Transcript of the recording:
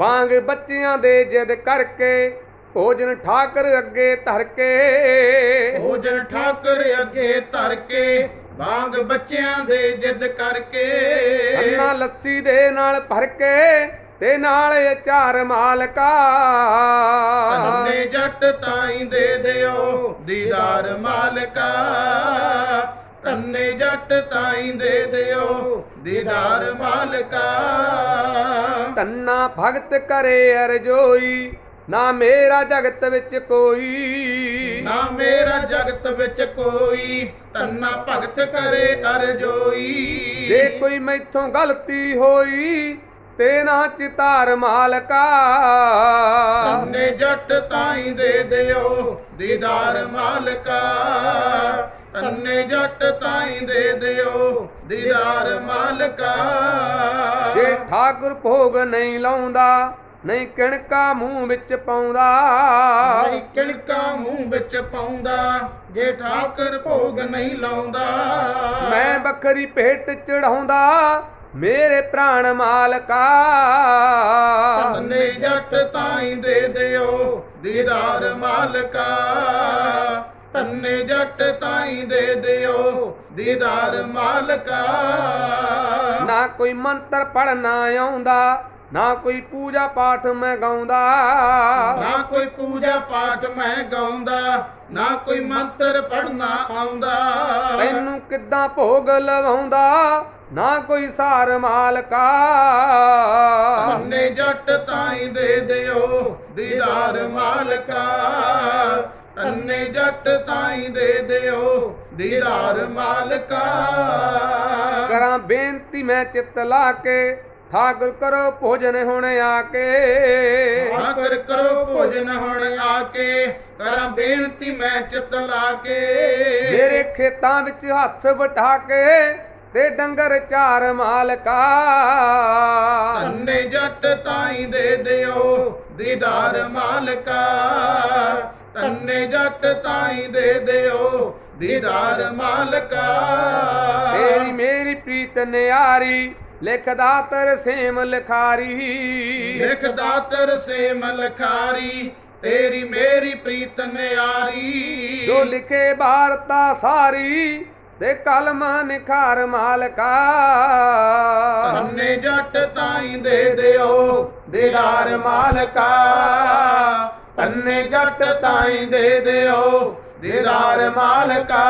ਵਾਂਗ ਬੱਚਿਆਂ ਦੇ ਜਿੱਦ ਕਰਕੇ ਭੋਜਨ ਠਾਕਰ ਅੱਗੇ ਧਰ ਕੇ ਭੋਜਨ ਠਾਕਰ ਅੱਗੇ ਧਰ ਕੇ ਵਾਂਗ ਬੱਚਿਆਂ ਦੇ ਜਿੱਦ ਕਰਕੇ। ਅੰਨਾ ਲੱਸੀ ਦੇ ਨਾਲ ਭਰ ਕੇ ਤੇ ਨਾਲ ਅਚਾਰ ਮਾਲਕਾ। ਧੰਨੇ ਜੱਟ ਤਾਈ ਦੇ ਦਿਓ ਦੀਦਾਰ ਮਾਲਕਾ। ਧੰਨੇ ਜੱਟ ਤਾਈ ਦੇ ਦਿਓ ਦੀਦਾਰ ਮਾਲਕਾ। ਤੰਨਾ ਭਗਤ ਕਰੇ ਅਰਜੋਈ ਨਾ ਮੇਰਾ ਜਗਤ ਵਿੱਚ ਕੋਈ। ਨਾ ਮੇਰਾ ਜਗਤ ਵਿੱਚ ਕੋਈ ਤੰਨਾ ਭਗਤ ਕਰੇ ਅਰਜੋਈ। ਜੇ ਕੋਈ ਮੈਥੋਂ ਗਲਤੀ ਹੋਈ ਤੇ ਨਾ ਚਿਤਾਰ ਮਾਲਕਾ। ਤੰਨੇ ਜੱਟ ਤਾਈ ਦੇ ਦਿਓ ਦੀਦਾਰ ਮਾਲਕਾ। ਤੰਨੇ ਜੱਟ ਤਾਈ ਦੇ ਦਿਓ ਦੀਦਾਰ ਮਾਲਕਾ। ਜੇ ਠਾਕੁਰ ਭੋਗ ਨਹੀਂ ਲਾਉਂਦਾ ਨਹੀਂ ਕਿਣਕਾ ਮੂੰਹ ਵਿੱਚ ਪਾਉਂਦਾ। ਨਹੀਂ ਕਿਣਕਾ ਮੂੰਹ ਵਿੱਚ ਪਾਉਂਦਾ ਜੇ ਠਾਕਰ ਭੋਗ ਨਹੀਂ ਲਾਉਂਦਾ। ਮੈਂ ਬੱਕਰੀ ਭੇਟ ਚੜਾਉਂਦਾ ਮੇਰੇ ਪ੍ਰਾਣ ਮਾਲਕਾ। ਤੰਨੇ ਜੱਟ ਤਾਈ ਦੇ ਦਿਓ ਦੀਦਾਰ ਮਾਲਕਾ। ਤੰਨੇ ਜੱਟ ਤਾਈ ਦੇ ਦਿਓ ਦੀਦਾਰ ਮਾਲਕਾ। ਨਾ ਕੋਈ ਮੰਤਰ ਪੜਨਾ ਆਉਂਦਾ ਨਾ ਕੋਈ ਪੂਜਾ ਪਾਠ ਮੈਂ ਗਾਉਂਦਾ। ਨਾ ਕੋਈ ਪੂਜਾ ਪਾਠ ਮੈਂ ਗਾਉਂਦਾ ਨਾ ਕੋਈ ਮੰਤਰ ਪੜਨਾ ਆਉਂਦਾ। ਤੈਨੂੰ ਕਿੱਦਾਂ ਭੋਗ ਲਵਾਉਂਦਾ ਨਾ ਕੋਈ ਸਾਰ ਮਾਲਕਾ। ਤੰਨੇ ਜੱਟ ਤਾਈ ਦੇ ਦਿਓ ਦੀਦਾਰ ਮਾਲਕਾ। ਤੰਨੇ ਜੱਟ ਤਾਈ ਦੇ ਦਿਓ ਦੀਦਾਰ ਮਾਲਕਾ। ਕਰਾਂ ਬੇਨਤੀ ਮੈਂ ਚਿੱਤ ਲਾ ਕੇ ਠਾਕੁਰ ਕਰੋ ਭੋਜਨ ਹੁਣ ਆ ਕੇ। ਆਖਰ ਕਰੋ ਭੋਜਨ ਹੁਣ ਆ ਕੇ ਕਰਾਂ ਬੇਨਤੀ ਮੈਂ ਚਿੱਤ ਲਾ ਕੇ। ਮੇਰੇ ਖੇਤਾਂ ਵਿੱਚ ਹੱਥ ਵਟਾ ਕੇ ਤੇ ਡੰਗਰ ਚਾਰ ਮਾਲਕਾ। ਤੰਨੇ ਜੱਟ ਤਾਈ ਦੇ ਦਿਓ ਦੀਦਾਰ ਮਾਲਕਾ। ਤੰਨੇ ਜੱਟ ਤਾਈ ਦੇ ਦਿਓ ਦੀਦਾਰ ਮਾਲਕਾ। ਤੇਰੀ ਮੇਰੀ ਪ੍ਰੀਤ ਨਿਆਰੀ ਲਿਖਦਾ ਤਰਸੇਮ ਲਿਖਾਰੀ। ਲਿਖਦਾ ਤਰਸੇਮ ਲਖਾਰੀ ਤੇਰੀ ਮੇਰੀ ਪ੍ਰੀਤ ਨਿਆਰੀ। ਜੋ ਲਿਖੇ ਭਾਰਤਾ ਸਾਰੀ ਤੇ ਕਲਮ ਨਿਖਾਰ ਮਾਲਕਾ। ਤੰਨੇ ਜੱਟ ਤਾਈ ਦੇ ਦਿਓ ਦੀਦਾਰ ਮਾਲਕਾ। ਤੰਨੇ ਜੱਟ ਤਾਈ ਦੇ ਦਿਓ ਦੀਦਾਰ ਮਾਲਕਾ।